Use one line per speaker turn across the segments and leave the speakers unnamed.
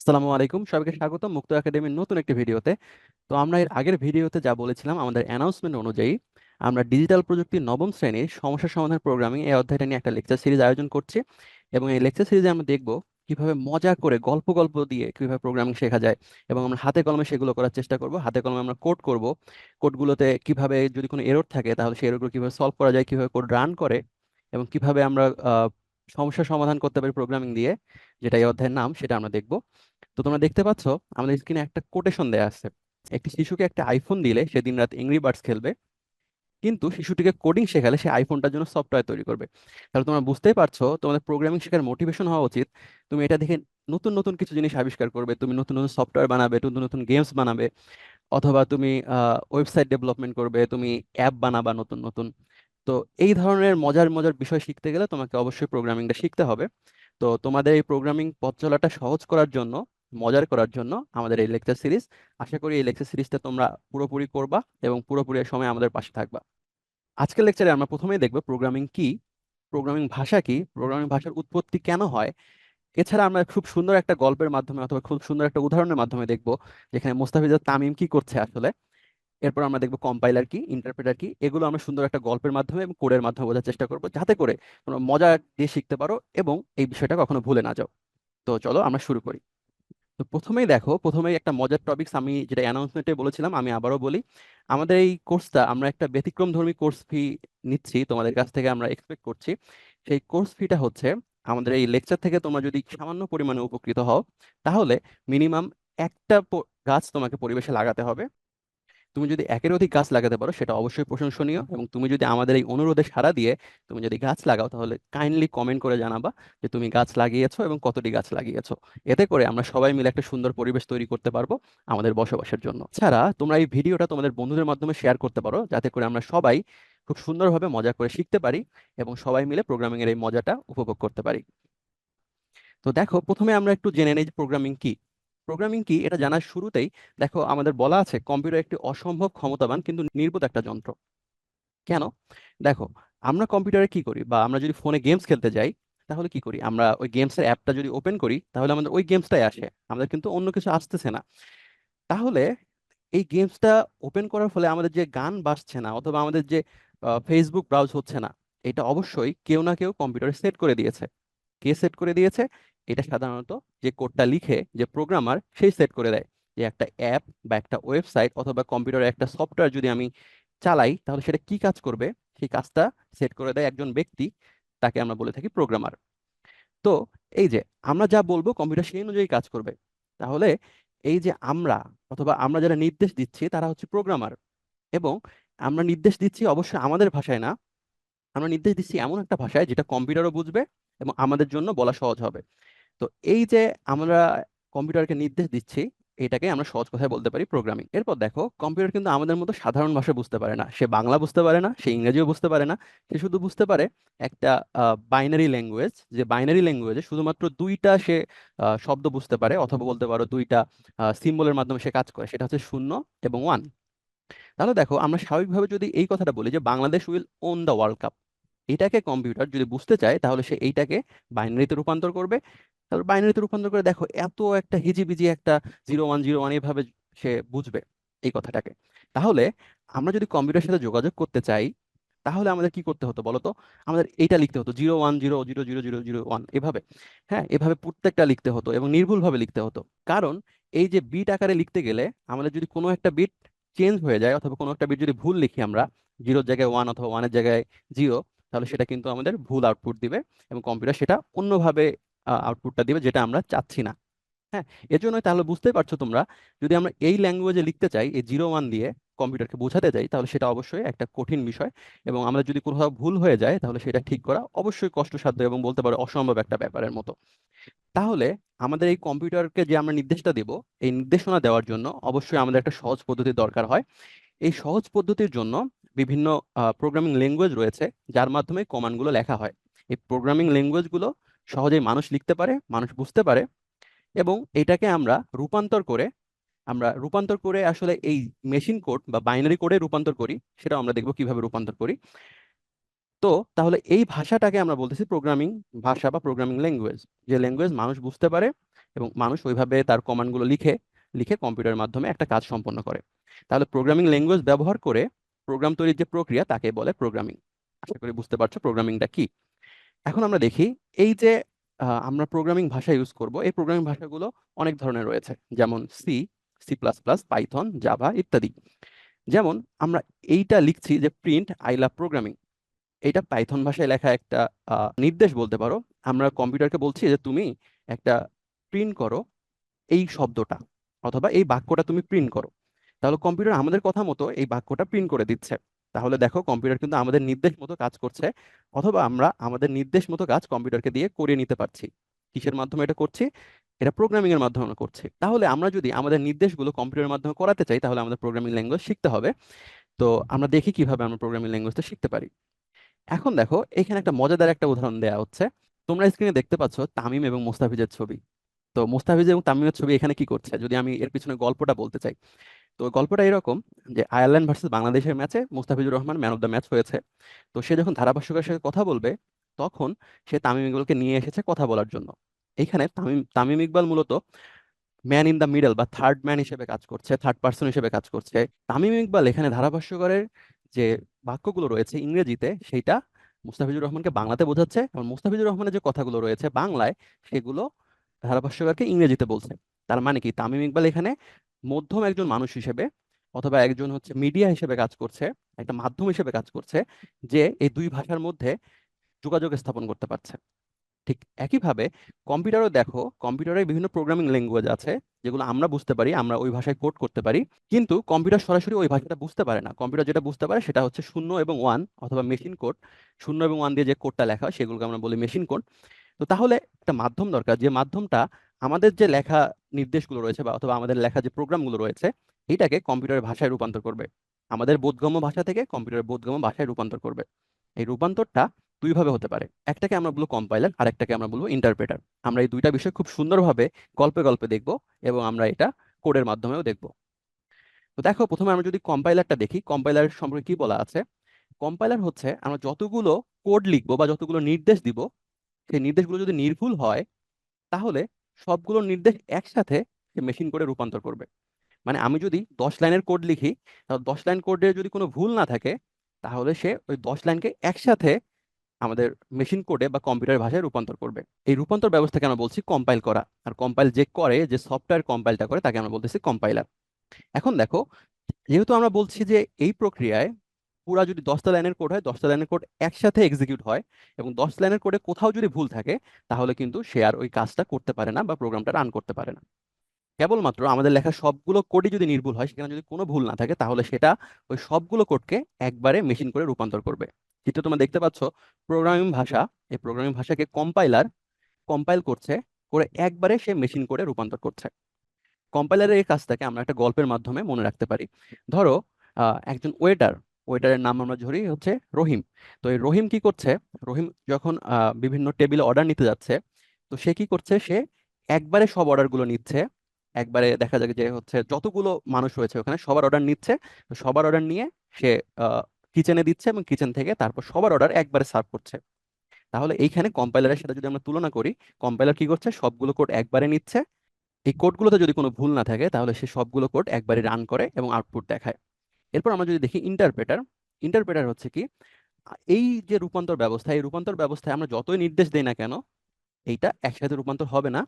আসসালামু আলাইকুম। সবাইকে স্বাগত মুক্ত একাডেমির নতুন একটি ভিডিওতে। তো আমরা এর আগের ভিডিওতে যা বলেছিলাম আমাদের অ্যানাউন্সমেন্ট অনুযায়ী আমরা ডিজিটাল প্রযুক্তির নবম শ্রেণির সমস্যা সমাধান প্রোগ্রামিং এই অধ্যায়টা নিয়ে একটা লেকচার সিরিজ আয়োজন করছি এবং এই লেকচার সিরিজে আমরা দেখব কীভাবে মজা করে গল্প গল্প দিয়ে কীভাবে প্রোগ্রামিং শেখা যায় এবং আমরা হাতে কলমে সেগুলো করার চেষ্টা করব। হাতে কলমে আমরা কোড করব। কোডগুলোতে কীভাবে যদি কোনো এরর থাকে তাহলে সেই এররগুলো কীভাবে সলভ করা যায় কীভাবে কোড রান করে এবং কীভাবে আমরা আহ, সমস্যার সমাধান করতে পারি প্রোগ্রামিং দিয়ে যেটা এই অধ্যায়ের নাম সেটা আমরা দেখব। তো তোমরা দেখতে পাচ্ছ, আমাদের স্ক্রিনে একটা কোটেশন দেয়া আছে। একটি শিশুকে একটা আইফোন দিলে সে দিন রাত এংরি বার্ডস খেলবে, কিন্তু শিশুটিকে কোডিং শেখালে সে আইফোনটার জন্য সফটওয়্যার তৈরি করবে। তাহলে তোমরা বুঝতেই পারছ, তোমাদের প্রোগ্রামিং শেখার মোটিভেশন হওয়া উচিত। তুমি এটা দেখে নতুন নতুন কিছু জিনিস আবিষ্কার করবে, তুমি নতুন নতুন সফটওয়্যার বানাবে, নতুন নতুন গেমস বানাবে, অথবা তুমি ওয়েবসাইট ডেভেলপমেন্ট করবে, তুমি অ্যাপ বানাবা নতুন নতুন। তো এই ধরনের মজার মজার বিষয় শিখতে গেলে তোমাকে অবশ্যই প্রোগ্রামিংটা শিখতে হবে। তো তোমাদের এই প্রোগ্রামিং পথ চলাটা সহজ করার জন্য মজার করার জন্য আমাদের এই লেকচার সিরিজ আশা করি এই লেকচার সিরিজটা তোমরা পুরোপুরি করবা এবং পুরোপুরি সময় আমাদের পাশে থাকবা। আজকের লেকচারে আমরা প্রথমেই দেখব প্রোগ্রামিং কি প্রোগ্রামিং ভাষা কি প্রোগ্রামিং ভাষার উৎপত্তি কেন হয়। এছাড়া আমরা খুব সুন্দর একটা গল্পের মাধ্যমে অথবা খুব সুন্দর একটা উদাহরণের মাধ্যমে দেখব যেখানে মোস্তাফিজুর তামিম কি করছে আসলে। এরপর আমরা দেখব কম্পাইলার কি ইন্টারপ্রেটার কি, এগুলো আমরা সুন্দর একটা গল্পের মাধ্যমে এবং কোডের মাধ্যমে বোঝার চেষ্টা করব যাতে করে তোমরা মজা দিয়ে শিখতে পারো এবং এই বিষয়টা কখনো ভুলে না যাও। তো চলো আমরা শুরু করি। তো প্রথমেই দেখো, প্রথমেই একটা মজার টপিকস আমি যেটা অ্যানাউন্সমেন্টে বলেছিলাম, আমি আবারও বলি। আমাদের এই কোর্সটা আমরা একটা ব্যতিক্রমধর্মী কোর্স ফি নিচ্ছি, তোমাদের কাছ থেকে আমরা এক্সপেক্ট করছি। সেই কোর্স ফিটা হচ্ছে আমাদের এই লেকচার থেকে তোমরা যদি সামান্য পরিমাণে উপকৃত হও, তাহলে মিনিমাম একটা গাছ তোমাকে পরিবেশে লাগাতে হবে। তুমি যদি একের অধিক গাছ লাগাতে পারো, সেটা অবশ্যই প্রশংসনীয় এবং তুমি যদি আমাদের এই অনুরোধে সাড়া দিয়ে তুমি যদি গাছ লাগাও, তাহলে কাইন্ডলি কমেন্ট করে জানাবা যে তুমি গাছ লাগিয়েছো এবং কতটি গাছ লাগিয়েছো। এতে করে আমরা সবাই মিলে একটা সুন্দর পরিবেশ তৈরি করতে পারব আমাদের বসবাসের জন্য। ছাড়া তোমরা এই ভিডিওটা তোমাদের বন্ধুদের মাধ্যমে শেয়ার করতে পারো, যাতে করে আমরা সবাই খুব সুন্দরভাবে মজা করে শিখতে পারি এবং সবাই মিলে প্রোগ্রামিং এর এই মজাটা উপভোগ করতে পারি। তো দেখো, প্রথমে আমরা একটু জেনে নিই প্রোগ্রামিং কি। প্রোগ্রামিং কি? এটা জানার শুরুতেই দেখো আমাদের বলা আছে কম্পিউটার একটি অসম্ভব ক্ষমতাবান কিন্তু নির্বোধ একটা যন্ত্র। কেন? দেখো, আমরা কম্পিউটারে কি করি? বা আমরা যদি ফোনে গেমস খেলতে যাই, তাহলে কি করি? আমরা ওই গেমসের অ্যাপটা যদি ওপেন করি, তাহলে আমাদের ওই গেমসটাই আসে। আমাদের কিন্তু অন্য কিছু আসতেছে না। তাহলে এই গেমসটা ওপেন করার ফলে আমাদের যে গান বাজছে না, অথবা আমাদের যে ফেসবুক ব্রাউজ হচ্ছে না, এটা অবশ্যই কেউ না কেউ কম্পিউটারে সেট করে দিয়েছে। কে সেট করে দিয়েছে? এটা সাধারণত যে কোডটা লিখে যে প্রোগ্রামার সেই সেট করে দেয় যে একটা অ্যাপ বা একটা ওয়েবসাইট অথবা কম্পিউটারে একটা সফটওয়্যার যদি আমি চালাই, তাহলে সেটা কি কাজ করবে? সেই কাজটা সেট করে দেয় একজন ব্যক্তি, তাকে আমরা বলে থাকি প্রোগ্রামার তো এই যে আমরা যা বলব কম্পিউটার সেই অনুযায়ী কাজ করবে। তাহলে এই যে আমরা অথবা আমরা যারা নির্দেশ দিচ্ছি, তারা হচ্ছে প্রোগ্রামার এবং আমরা নির্দেশ দিচ্ছি অবশ্যই আমাদের ভাষায় না আমরা নির্দেশ দিচ্ছি এমন একটা ভাষায় যেটা কম্পিউটারও বুঝবে এবং আমাদের জন্য বলা সহজ হবে। তো এই যে আমরা কম্পিউটারকে নির্দেশ দিচ্ছি, এটাকে আমরা সহজ কথায় বলতে পারি প্রোগ্রামিং এরপর দেখো, কম্পিউটার কিন্তু আমাদের মতো সাধারণ ভাষা বুঝতে পারে না। সে বাংলা বুঝতে পারে না, সে ইংরেজিও বুঝতে পারে না। সে শুধু বুঝতে পারে একটা বাইনারি ল্যাঙ্গুয়েজ যে বাইনারি ল্যাঙ্গুয়েজে শুধুমাত্র দুইটা সে শব্দ বুঝতে পারে, অথবা বলতে পারো দুইটা সিম্বলের মাধ্যমে সে কাজ করে। সেটা হচ্ছে শূন্য এবং ওয়ান তাহলে দেখো আমরা স্বাভাবিকভাবে যদি এই কথাটা বলি যে Bangladesh will win the world cup এটাকে কম্পিউটার যদি বুঝতে চায় তাহলে সে এইটাকে বাইনারিতে রূপান্তর করবে। তারপর বাইনারিতে রূপান্তর করে দেখো এত একটা হিজিবিজি একটা জিরো ওয়ান জিরো ওয়ান এভাবে সে বুঝবে এই কথাটাকে। তাহলে আমরা যদি কম্পিউটারের সাথে যোগাযোগ করতে চাই, তাহলে আমাদের কি করতে হতো বলতো? আমাদের এইটা লিখতে হতো zero one zero zero zero zero zero one এভাবে। হ্যাঁ এভাবে প্রত্যেকটা লিখতে হতো এবং নির্ভুলভাবে লিখতে হতো। কারণ এই যে বিট আকারে লিখতে গেলে আমাদের যদি কোনো একটা বিট চেঞ্জ হয়ে যায় অথবা কোনো একটা বিট যদি ভুল লিখি আমরা জিরোর জায়গায় ওয়ান অথবা ওয়ানের জায়গায় জিরো তাহলে সেটা কিন্তু আমাদের ভুল আউটপুট দিবে এবং কম্পিউটার সেটা অন্যভাবে আউটপুটটা দিবে যেটা আমরা চাচ্ছি না। হ্যাঁ এর জন্য তাহলে বুঝতে পারছ তোমরা, যদি আমরা এই ল্যাঙ্গুয়েজে লিখতে চাই, এই জিরো ওয়ান দিয়ে কম্পিউটারকে বোঝাতে যাই, তাহলে সেটা অবশ্যই একটা কঠিন বিষয় এবং আমরা যদি কোথাও ভুল হয়ে যায়, তাহলে সেটা ঠিক করা অবশ্যই কষ্টসাধ্য এবং বলতে পারে অসম্ভব একটা ব্যাপারের মতো। তাহলে আমাদের এই কম্পিউটারকে যে আমরা নির্দেশটা দেব, এই নির্দেশনা দেওয়ার জন্য অবশ্যই আমাদের একটা সহজ পদ্ধতির দরকার হয়। এই সহজ পদ্ধতির জন্য বিভিন্ন প্রোগ্রামিং ল্যাঙ্গুয়েজ রয়েছে, যার মাধ্যমে কমান্ডগুলো লেখা হয়। এই প্রোগ্রামিং ল্যাঙ্গুয়েজগুলো সহজেই মানুষ লিখতে পারে, মানুষ বুঝতে পারে এবং এটাকে আমরা রূপান্তর করে আমরা রূপান্তর করে আসলে এই মেশিন কোড বা বাইনারি কোডে রূপান্তর করি সেটা আমরা দেখব কীভাবে রূপান্তর করি। তো তাহলে এই ভাষাটাকে আমরা বলতেছি প্রোগ্রামিং ভাষা বা প্রোগ্রামিং ল্যাঙ্গুয়েজ যে ল্যাঙ্গুয়েজ মানুষ বুঝতে পারে এবং মানুষ ওইভাবে তার কমান্ডগুলো লিখে লিখে কম্পিউটারের মাধ্যমে একটা কাজ সম্পন্ন করে। তাহলে প্রোগ্রামিং ল্যাঙ্গুয়েজ ব্যবহার করে প্রোগ্রাম তৈরির যে প্রক্রিয়া, তাকে বলে প্রোগ্রামিং আশা করি বুঝতে পারছ প্রোগ্রামিংটা কি? এখন আমরা দেখি এই যে আমরা প্রোগ্রামিং ভাষা ইউজ করব, এই প্রোগ্রামিং ভাষাগুলো অনেক ধরনের রয়েছে। যেমন C C plus plus Python Java ইত্যাদি। যেমন আমরা এইটা লিখছি যে প্রিন্ট আই লাভ প্রোগ্রামিং এটা পাইথন ভাষায় লেখা একটা নির্দেশ বলতে পারো। আমরা কম্পিউটারকে বলছি যে তুমি একটা প্রিন্ট করো এই শব্দটা অথবা এই বাক্যটা তুমি প্রিন্ট করো। তাহলে কম্পিউটার আমাদের কথা মতো এই বাক্যটা প্রিন্ট করে দিচ্ছে। তাহলে দেখো কম্পিউটার কিন্তু আমাদের নির্দেশ মতো কাজ করছে অথবা আমরা আমাদের নির্দেশ মতো কাজ কম্পিউটারকে দিয়ে করিয়ে নিতে পারছি। কিসের মাধ্যমে এটা করছি? এটা প্রোগ্রামিং এর মাধ্যমে করছি। তাহলে আমরা যদি আমাদের নির্দেশগুলো কম্পিউটারের মাধ্যমে করাতে চাই, তাহলে আমাদের প্রোগ্রামিং ল্যাঙ্গুয়েজ শিখতে হবে। তো আমরা দেখি কীভাবে আমরা প্রোগ্রামিং ল্যাঙ্গুয়েজটা শিখতে পারি। এখন দেখো, এখানে একটা মজাদার একটা উদাহরণ দেওয়া হচ্ছে। তোমরা স্ক্রিনে দেখতে পাচ্ছ তামিম এবং মোস্তাফিজের ছবি। তো মোস্তাফিজ এবং তামিমের ছবি এখানে কি করছে? যদি আমি এর পিছনে গল্পটা বলতে চাই। তো গল্পটা এরকম যে আয়ারল্যান্ড ভার্সেস বাংলাদেশের ম্যাচে Mustafizur Rahman man of the match হয়েছে। তো সে যখন ধারাভাষ্যকারের সাথে কথা বলবে, তখন সে তামিম ইকবালকে নিয়ে এসেছে কথা বলার জন্য। এখানে তামিম তামিম ইকবাল মূলত ম্যান ইন দ্য মিডল বা থার্ড ম্যান হিসেবে কাজ করছে থার্ড পার্সন হিসেবে কাজ করছে। তামিম ইকবাল এখানে ধারাভাষ্যকারের যে বাক্যগুলো রয়েছে ইংরেজিতে, সেইটা মুস্তাফিজুর রহমানকে বাংলাতে বোঝাচ্ছে এবং মুস্তাফিজুর রহমানের যে কথাগুলো রয়েছে বাংলায়, সেগুলো ধারাভাষ্যকারকে ইংরেজিতে বলছে। তার মানে কি? তামিম ইকবাল এখানে মধ্যম একজন মানুষ হিসেবে অথবা একজন হচ্ছে মিডিয়া হিসেবে কাজ করছে, একটা মাধ্যম হিসেবে কাজ করছে, যে এই দুই ভাষার মধ্যে যোগাযোগ স্থাপন করতে পারছে। ঠিক একইভাবে কম্পিউটারও দেখো, কম্পিউটারে বিভিন্ন প্রোগ্রামিং ল্যাঙ্গুয়েজ আছে, যেগুলো আমরা বুঝতে পারি, আমরা ওই ভাষায় কোড করতে পারি, কিন্তু কম্পিউটার সরাসরি ওই ভাষাটা বুঝতে পারে না। কম্পিউটার যেটা বুঝতে পারে সেটা হচ্ছে শূন্য এবং ওয়ান অথবা মেশিন কোড শূন্য এবং ওয়ান দিয়ে যে কোডটা লেখা হয়, সেগুলোকে আমরা বলি মেশিন কোড তো তাহলে একটা মাধ্যম দরকার, যে মাধ্যমটা আমাদের যে লেখা নির্দেশগুলো রয়েছে বা অথবা আমাদের লেখা যে প্রোগ্রামগুলো রয়েছে, এটাকে কম্পিউটারের ভাষায় রূপান্তর করবে। আমাদের বোধগম্য ভাষা থেকে কম্পিউটারের বোধগম্য ভাষায় রূপান্তর করবে। এই রূপান্তরটা দুইভাবে হতে পারে। একটাকে আমরা বলব কম্পাইলার আর একটাকে আমরা বলব ইন্টারপ্রেটার আমরা এই দুইটা বিষয় খুব সুন্দরভাবে গল্পে গল্পে দেখব এবং আমরা এটা কোডের মাধ্যমেও দেখব। তো দেখো, প্রথমে আমরা যদি কম্পাইলারটা দেখি কম্পাইলার সম্পর্কে কি বলা আছে? কম্পাইলার হচ্ছে আমরা যতগুলো কোড লিখব বা যতগুলো নির্দেশ দিব, সেই নির্দেশগুলো যদি নির্ভুল হয়, তাহলে সবগুলো নির্দেশ একসাথে সে মেশিন করে রূপান্তর করবে। মানে আমি যদি দশ লাইনের কোড লিখি, তাহলে দশ লাইন কোডে যদি কোনো ভুল না থাকে, তাহলে সে ওই দশ লাইনকে একসাথে আমাদের মেশিন কোডে বা কম্পিউটার ভাষায় রূপান্তর করবে। এই রূপান্তর ব্যবস্থাকে আমরা বলছি কম্পাইল করা। আর কম্পাইল যে করে, যে সফটওয়্যার কম্পাইলটা করে, তাকে আমরা বলতেছি কম্পাইলার এখন দেখো, যেহেতু আমরা বলছি যে এই প্রক্রিয়ায় পুরা যদি দশটা লাইনের কোড হয়, দশটা লাইনের কোড একসাথে এক্সিকিউট হয় এবং দশ লাইনের কোডে কোথাও যদি ভুল থাকে, তাহলে কিন্তু সে আর ওই কাজটা করতে পারে না বা প্রোগ্রামটা রান করতে পারে না। কেবলমাত্র আমাদের লেখা সবগুলো কোডই যদি নির্ভুল হয়, সেখানে যদি কোনো ভুল না থাকে, তাহলে সেটা ওই সবগুলো কোডকে একবারে মেশিন করে রূপান্তর করবে। চিত্র তোমরা দেখতে পাচ্ছ? প্রোগ্রামিং ভাষা, এই প্রোগ্রামিং ভাষাকে কম্পাইলার কম্পাইল করছে, করে একবারে সে মেশিন করে রূপান্তর করছে। কম্পাইলারের এই কাজটাকে আমরা একটা গল্পের মাধ্যমে মনে রাখতে পারি। ধরো একজন ওয়েটার ওয়েটারের নাম আমরা ধরি হচ্ছে রহিম। তো এই রহিম কি করছে? রহিম যখন বিভিন্ন টেবিলে অর্ডার নিতে যাচ্ছে, তো সে কি করছে? সে একবারে সব অর্ডারগুলো নিচ্ছে। একবারে দেখা যাবে যে হচ্ছে যতগুলো মানুষ রয়েছে ওখানে সবার অর্ডার নিচ্ছে। সবার অর্ডার নিয়ে সে কিচেনে দিচ্ছে এবং কিচেন থেকে তারপর সবার অর্ডার একবারে সার্ভ করছে। তাহলে এইখানে কম্পাইলারের সাথে যদি আমরা তুলনা করি কম্পাইলার কি করছে? সবগুলো কোড একবারে নিচ্ছে। এই কোডগুলোতে যদি কোনো ভুল না থাকে, তাহলে সে সবগুলো কোড একবারে রান করে এবং আউটপুট দেখায়। এরপর আমরা যদি দেখি ইন্টারপ্রেটার ইন্টারপ্রেটার হচ্ছে কি? এই যে রূপান্তর ব্যবস্থা, এই রূপান্তর ব্যবস্থায় আমরা যতই নির্দেশ দেই না কেন, এইটা একসাথে রূপান্তর হবে না।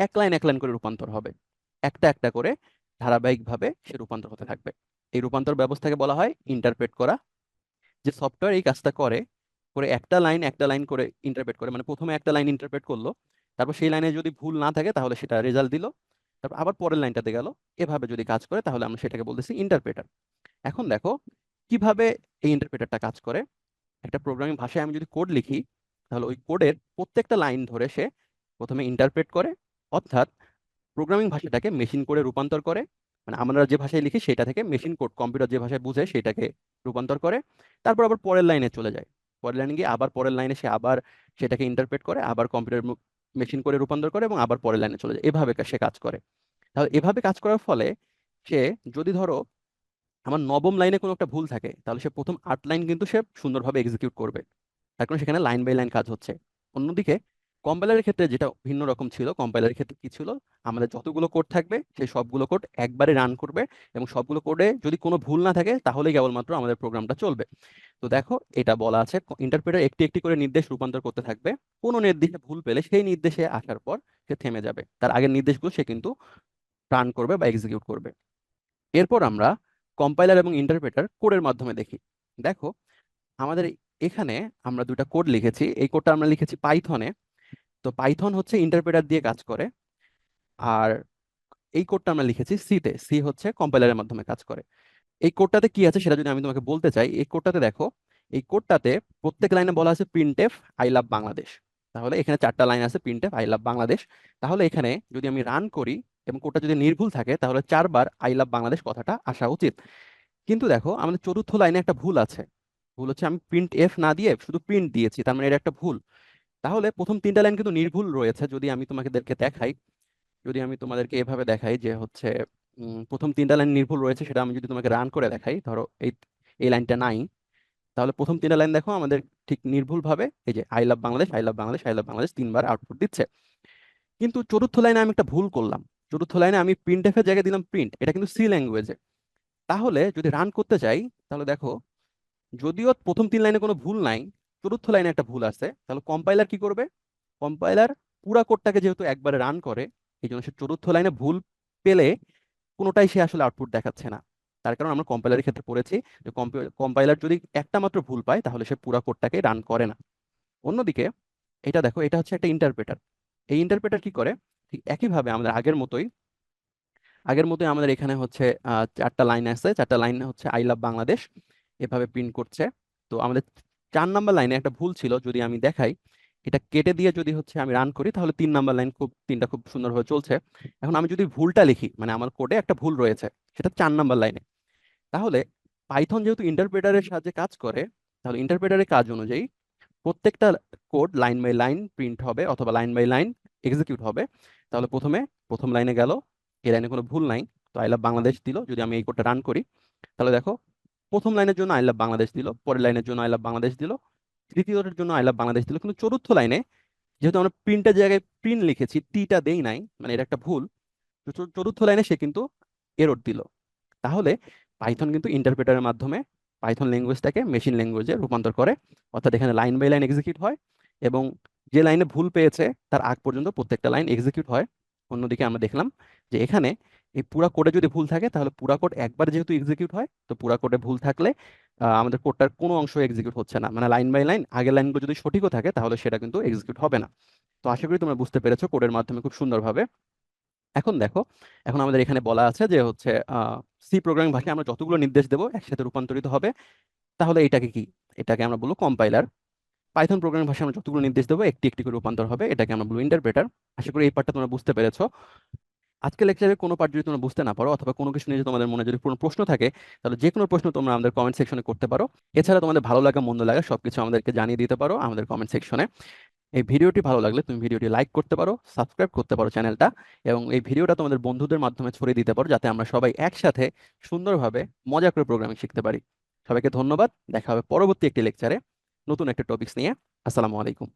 এক লাইন এক লাইন করে রূপান্তর হবে। একটা একটা করে ধারাবাহিকভাবে সে রূপান্তর হতে থাকবে। এই রূপান্তর ব্যবস্থাকে বলা হয় ইন্টারপ্রেট করা। যে সফটওয়্যার এই কাজটা করে করে একটা লাইন একটা লাইন করে ইন্টারপ্রেট করে মানে প্রথমে একটা লাইন ইন্টারপ্রেট করল, তারপর সেই লাইনে যদি ভুল না থাকে তাহলে সেটা রেজাল্ট দিল, তারপর আবার পরের লাইনটাতে গেল, এভাবে যদি কাজ করে তাহলে আমরা সেটাকে বলতেছি ইন্টারপ্রেটার এখন দেখো, কীভাবে এই ইন্টারপ্রেটারটা কাজ করে? একটা প্রোগ্রামিং ভাষায় আমি যদি কোড লিখি, তাহলে ওই কোডের প্রত্যেকটা লাইন ধরে সে প্রথমে ইন্টারপ্রেট করে, অর্থাৎ প্রোগ্রামিং ভাষাটাকে মেশিন করে রূপান্তর করে মানে আমরা যে ভাষায় লিখি সেটা থেকে মেশিন কোড কম্পিউটার যে ভাষায় বুঝে সেটাকে রূপান্তর করে, তারপর আবার পরের লাইনে চলে যায়। পরের লাইনে গিয়ে আবার পরের লাইনে সে আবার সেটাকে ইন্টারপ্রেট করে, আবার কম্পিউটার মেশিন করে রূপান্তর করে এবং আবার পরের লাইনে চলে যায়। এভাবে সে কাজ করে। তাহলে এভাবে কাজ করার ফলে সে যদি ধরো আমার নবম লাইনে কোনো একটা ভুল থাকে, তাহলে সে প্রথম আট লাইন কিন্তু সে সুন্দরভাবে এক্সিকিউট করবে। তার কারণ সেখানে লাইন বাই লাইন কাজ হচ্ছে। অন্যদিকে কম্পাইলারের ক্ষেত্রে যেটা ভিন্ন রকম ছিল কম্পাইলারের ক্ষেত্রে কি ছিল? আমাদের যতগুলো কোড থাকবে, সেই সবগুলো কোড একবারে রান করবে এবং সবগুলো কোডে যদি কোনো ভুল না থাকে, তাহলেই কেবলমাত্র আমাদের প্রোগ্রামটা চলবে। তো দেখো, এটা বলা আছে ইন্টারপ্রেটার একটি একটি করে নির্দেশ রূপান্তর করতে থাকবে। কোনো নির্দেশে ভুল পেলে সেই নির্দেশে আসার পর সে থেমে যাবে। তার আগের নির্দেশগুলো সে কিন্তু রান করবে বা এক্সিকিউট করবে। এরপর আমরা কম্পাইলার এবং ইন্টারপ্রেটার কোডের মাধ্যমে দেখি। দেখো, আমাদের এখানে আমরা দুটা কোড লিখেছি। এই কোডটা আমরা লিখেছি পাইথনে তো পাইথন হচ্ছে ইন্টারপ্রেটার দিয়ে কাজ করে। আর এই কোডটা আমরা লিখেছি সিতে সি হচ্ছে কম্পাইলারের মাধ্যমে কাজ করে। এই কোডটাতে কি আছে সেটা যদি আমি তোমাকে বলতে চাই, এই কোডটাতে দেখো, এই কোডটাতে প্রত্যেক লাইনে বলা আছে প্রিন্টএফ আই লাভ বাংলাদেশ তাহলে এখানে চারটা লাইন আছে প্রিন্টএফ আই লাভ বাংলাদেশ তাহলে এখানে যদি আমি রান করি এবং কোডটা যদি নির্ভুল থাকে, তাহলে চারবার আই লাভ বাংলাদেশ কথাটা আসা উচিত। কিন্তু দেখো, আমাদের চতুর্থ লাইনে একটা ভুল আছে। ভুল হচ্ছে আমি প্রিন্ট এফ না দিয়ে শুধু প্রিন্ট দিয়েছি, তার মানে এটা একটা ভুল। তাহলে প্রথম তিনটা লাইন কিন্তু নির্ভুল রয়েছে যদি আমি তোমাদেরকে দেখাই, যদি আমি তোমাদেরকে এভাবে দেখাই যে হচ্ছে প্রথম তিনটা লাইন নির্ভুল রয়েছে সেটা আমি যদি তোমাকে রান করে দেখাই, ধরো এই এই লাইনটা নাই, তাহলে প্রথম তিনটা লাইন দেখো আমাদের ঠিক নির্ভুল ভাবে, এই যে I love Bangladesh I love Bangladesh I love Bangladesh তিনবার আউটপুট দিচ্ছে। কিন্তু চতুর্থ লাইনে আমি একটা ভুল করলাম, চতুর্থ লাইনে আমি প্রিন্ট জায়গায় দিলাম প্রিন্ট এটা কিন্তু সি ল্যাঙ্গুয়েজে তাহলে যদি রান করতে চাই, তাহলে দেখো, যদিও প্রথম তিন লাইনে কোনো ভুল নাই চতুর্থ লাইনে একটা ভুল আছে। তাহলে কম্পাইলার কি করবে? কম্পাইলার পুরা কোডটাকে যেহেতু একবারে রান করে এই জন্য সে চতুর্থ লাইনে ভুল পেলে কোনোটাই সে আসলে আউটপুট দেখাচ্ছে না। তার কারণ আমরা কম্পাইলারের ক্ষেত্রে পড়েছি যে কম্পাইলার যদি একটা মাত্র ভুল পায়, তাহলে সে পুরা কোডটাকে রান করে না। অন্যদিকে, এটা দেখো, এটা হচ্ছে একটা ইন্টারপ্রেটার এই ইন্টারপ্রেটার কি করে? ঠিক একইভাবে আমাদের আগের মতোই আগের মতোই আমাদের এখানে হচ্ছে চারটা লাইন আছে। চারটা লাইন হচ্ছে আই লাভ বাংলাদেশ। এভাবে প্রিন্ট করছে। তো আমাদের চার নাম্বার লাইনে একটা ভুল ছিল, যদি আমি দেখাই, এটা কেটে দিয়ে যদি হচ্ছে আমি রান করি, তাহলে তিন নাম্বার লাইন খুব, তিনটা খুব সুন্দরভাবে চলছে। এখন আমি যদি ভুলটা লিখি মানে আমার কোডে একটা ভুল রয়েছে, সেটা চার নাম্বার লাইনে। তাহলে পাইথন যেহেতু ইন্টারপ্রেটারের সাহায্যে কাজ করে, তাহলে ইন্টারপ্রেটারের কাজ অনুযায়ী প্রত্যেকটা code line by line print হবে অথবা লাইন বাই লাইন এক্সিকিউট হবে। তাহলে প্রথমে, প্রথম লাইনে গেল, এই লাইনে কোনো ভুল নাই, তো আই লাভ বাংলাদেশ দিল, যদি আমি এই কোডটা রান করি, তাহলে দেখো প্রথম লাইনের জন্য আই লাভ বাংলাদেশ দিল, পরের লাইনের জন্য আই লাভ বাংলাদেশ দিল, তৃতীয়টার জন্য আই লাভ বাংলাদেশ দিল, কিন্তু চতুর্থ লাইনে যেহেতু আমরা প্রিন্টের জায়গায় প্রিন্ট লিখেছি টিটা দেই নাই মানে এটা একটা ভুল চতুর্থ লাইনে সে কিন্তু এরর দিল। তাহলে পাইথন কিন্তু ইন্টারপ্রেটারের মাধ্যমে পাইথন ল্যাঙ্গুয়েজটাকে মেশিন ল্যাঙ্গুয়েজে রূপান্তর করে, অর্থাৎ এখানে লাইন বাই লাইন এক্সিকিউট হয়, এবং যে লাইনে ভুল পেয়েছে, তার আগ পর্যন্ত প্রত্যেকটা লাইন এক্সিকিউট হয়। অন্যদিকে আমরা দেখলাম যে এখানে এই পুরা কোডে যদি ভুল থাকে, তাহলে পুরা কোড একবার যেহেতু এক্সিকিউট হয়, তো পুরা কোডে ভুল থাকলে আমাদের কোডটার কোনো অংশ এক্সিকিউট হচ্ছে না। মানে লাইন বাই লাইন আগের লাইনগুলো যদি সঠিকও থাকে, তাহলে সেটা কিন্তু এক্সিকিউট হবে না। তো আশা করি তোমরা বুঝতে পেরেছ কোডের মাধ্যমে খুব সুন্দরভাবে। এখন দেখো, এখন আমাদের এখানে বলা আছে যে হচ্ছে সি প্রোগ্রামিং ভাষায় আমরা যতগুলো নির্দেশ দেবো, একসাথে রূপান্তরিত হবে। তাহলে এটাকে কি? এটাকে আমরা বলব কম্পাইলার পাইথন প্রোগ্রামিং ভাষায় আমরা যতগুলো নির্দেশ দেবো, একটি একটি করে রূপান্তর হবে। এটাকে আমরা বলব ইন্টারপ্রেটার আশা করি এই পার্টটা তোমরা বুঝতে পেরেছ। আজকে লেকচারে কোনো পার্ট যদি তোমরা বুঝতে না পারো অথবা কোনো কিছু নিয়ে যদি তোমাদের মনে যদি কোনো প্রশ্ন থাকে, তাহলে যে কোনো প্রশ্ন তোমরা আমাদের কমেন্ট সেকশনে করতে পারো। এছাড়া তোমাদের ভালো লাগা, মন্দ লাগা সবকিছু আমাদেরকে জানিয়ে দিতে পারো আমাদের কমেন্ট সেকশনে এই ভিডিওটি ভালো লাগলে তুমি ভিডিওটি লাইক করতে পারো সাবস্ক্রাইব করতে পারো চ্যানেলটা এবং এই ভিডিওটা তোমাদের বন্ধুদের মাধ্যমে ছড়িয়ে দিতে পারো যাতে আমরা সবাই একসাথে সুন্দরভাবে মজা করে প্রোগ্রামিং শিখতে পারি। সবাইকে ধন্যবাদ, দেখা হবে পরবর্তী একটি লেকচারে নতুন একটা টপিকস নিয়ে। আসসালামু আলাইকুম।